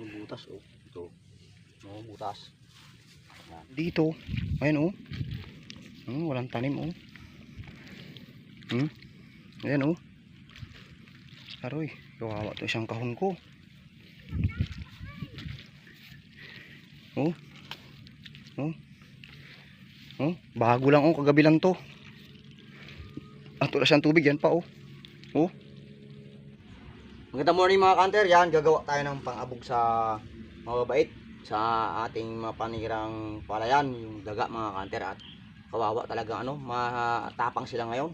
Yung butas oh. Ito. Oo, butas. Yan. Dito. Ayan oh. Hmm, walang tanim oh. Hmm. Ayan oh. Aroy, kawawa to isang kahon ko. Oh. Oh. Oh, bago lang oh, kagabi lang to. At wala siyang tubig yan pa oh. Magandang morning mga kanter. Yan, gagawa tayo ng pang-abog sa mga babait sa ating mga panirang palayan, yung daga mga kanter at kawawa talaga ano, matapang sila ngayon.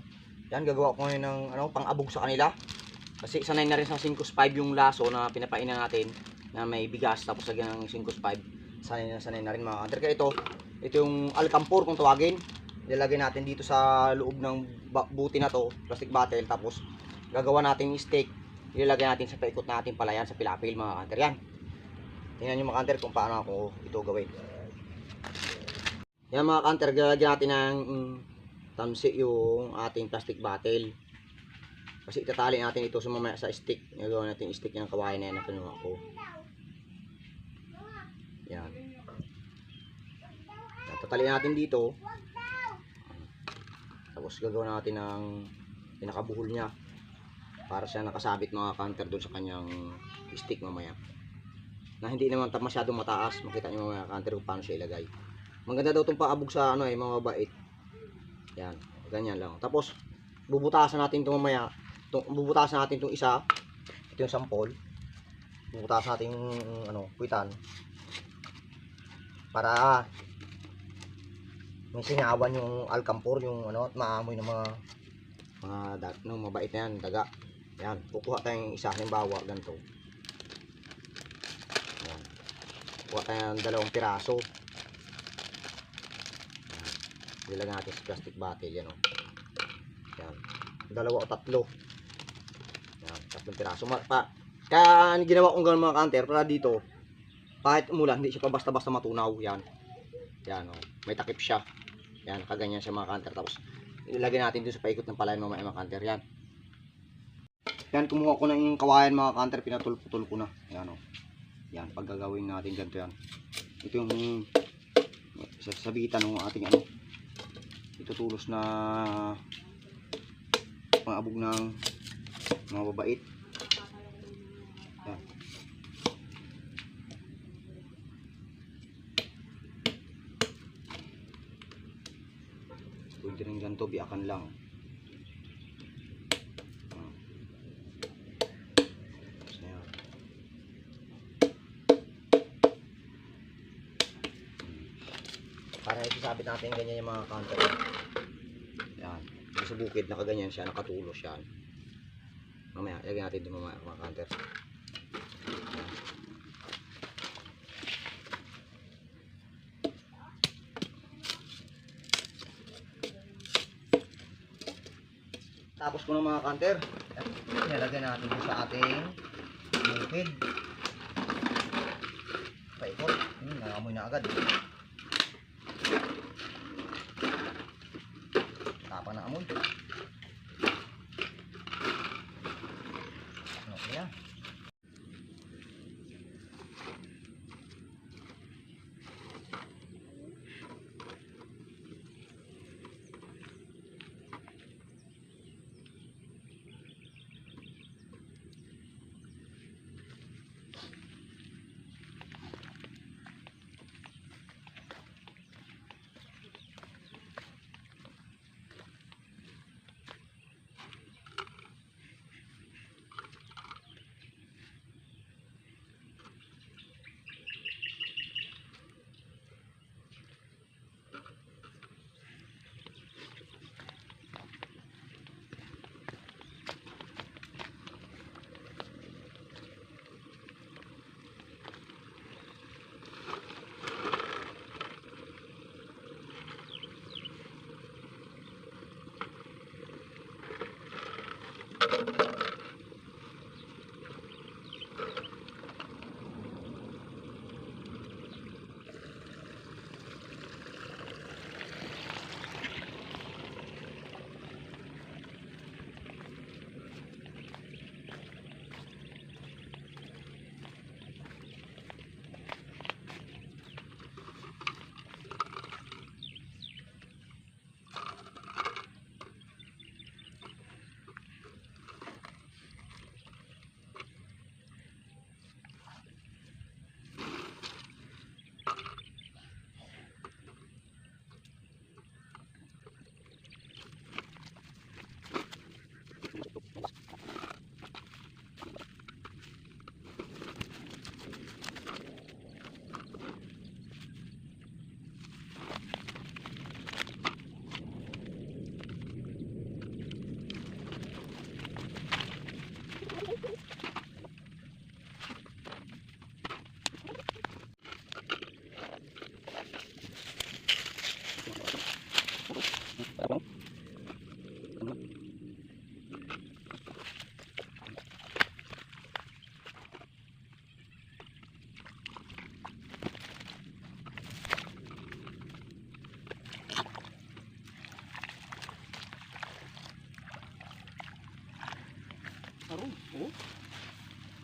Yan, gagawa ko ngayon ng ano, pang-abog sa kanila. Kasi sanay na rin sa 5 yung laso na pinapainan natin na may bigas tapos lagyan ng 5 sanay na sanay na rin mga kanter. Kaya ito, ito yung alkampur kung tawagin. Ilalagay natin dito sa loob ng buti na to, plastic bottle tapos gagawa natin yung steak ilalagay natin sa paikot natin palayan sa pilapil mga kanter yan. Tingnan nyo mga kanter kung paano ako ito gawin. Yan mga kanter lalagyan natin ng mm, tamsi yung ating plastic bottle. Kasi itatali natin ito sa mamaya sa stick. Nagawa natin stick ng kawain na yan na kinuha ko. Yan. Yan, tataliin natin dito. Tapos gagawin natin ng pinakabuhol niya para siya nakasabit mga counter doon sa kanyang stick mamaya. Na hindi naman masyadong mataas makita nyo mga counter kung paano siya ilagay. Maganda daw itong paabog sa ano eh mga bait yan ganyan lang. Tapos bubutasan natin ito mamaya. Ito, bubutasan natin itong isa. Ito yung sampol. Bubutasan natin yung ano kuitan para may singawan yung alkampor yung ano at maamoy ng mga mga da, no, mabait na yan daga yan, kukuha tayong isa, halimbawa, ganito. Yan. Kuha tayo ng dalawang piraso. Yan. Nilagyan natin sa plastic bottle, yan o. Yan. Dalawa o tatlo. Yan, tatlong piraso. Ma pa, kaya ginawa kong gano'n mga kanter, para dito, kahit umulan, hindi siya pa basta-basta matunaw. Yan. Yan o. May takip siya. Yan, nakaganyan siya mga kanter. Tapos, ilagay natin dito sa paikot ng palayan mamaya mga kanter. Yan. Yan, kumuha ko na yung kawayan mga kanter, pinatulputol ko na. Yan o. Yan, paggagawin natin ganito yan. Ito yung sa sabitan ng ating ano. Itutulos na pangabog ng mga babait. Yan. Pwede rin ganito, biakan lang. Isasabit natin ganyan yung mga counter. Yan. Sa bukid, nakaganyan siya, nakatulos yan. Mamaya, ilagyan natin doon mamaya mga counter. Tapos ko ng mga counter, nilagyan natin sa ating bukid. Paikot. Hmm, nangamoy na agad. Tapang na amoy.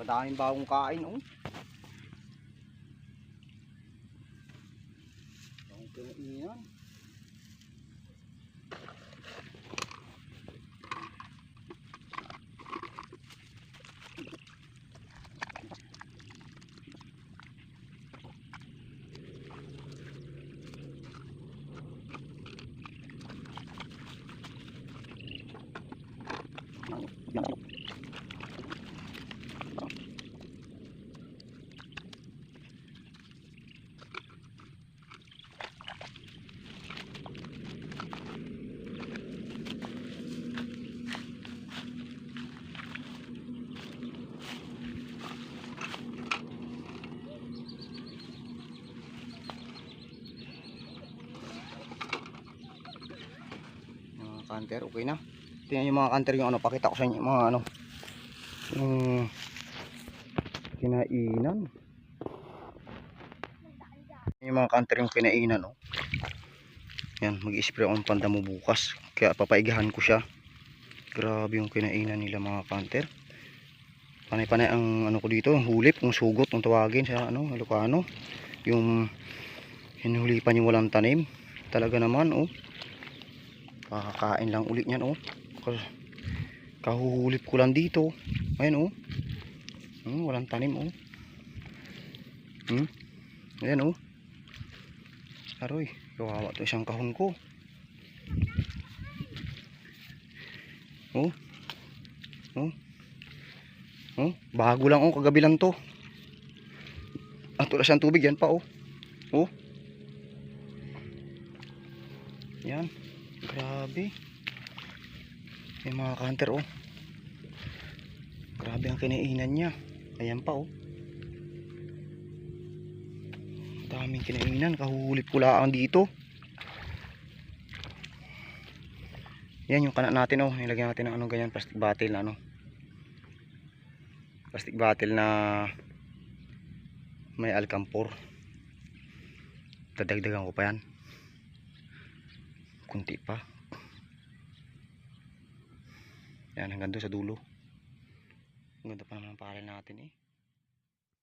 Madaming bagong kain, oh. Ang kinainan. Mga kanter okay na. Tingnan yung mga kanter yung ano pakita ko sa inyo mga ano yung kinainan. Yung mga kanter yung kinainan oh. yan mag spray akong pandamo bukas kaya papaigahan ko siya. Grabe yung kinainan nila mga kanter. Panay panay ang ano ko dito ang hulip yung sugot kung tawagin sa ano Ilocano. Yung hinulipan yung walang tanim. Talaga naman oh Kakakain lang ulit niyan oh. Ka- Kahuhulip ko lang dito. Ayan oh. Hmm, walang tanim oh. Hmm? Ayan oh. Aroy, kawawa to isang kahon ko. Oh. Oh. Oh, bago lang oh, kagabi lang to. Ang tulas ng tubig yan pa oh. Oh. Yan. Grabe. Yung mga kanter oh. Grabe ang kinainan niya. Ayan pa oh. Daming kinainan. Kahuhulip ko lang dito. Yan yung kanak natin oh. Nilagyan natin ng ano ganyan. Plastic bottle na ano. Plastic bottle na may alkampor. Dadagdagan ko pa yan kunti pa yan hanggang doon sa dulo. Ang ganda pa naman ang palay natin eh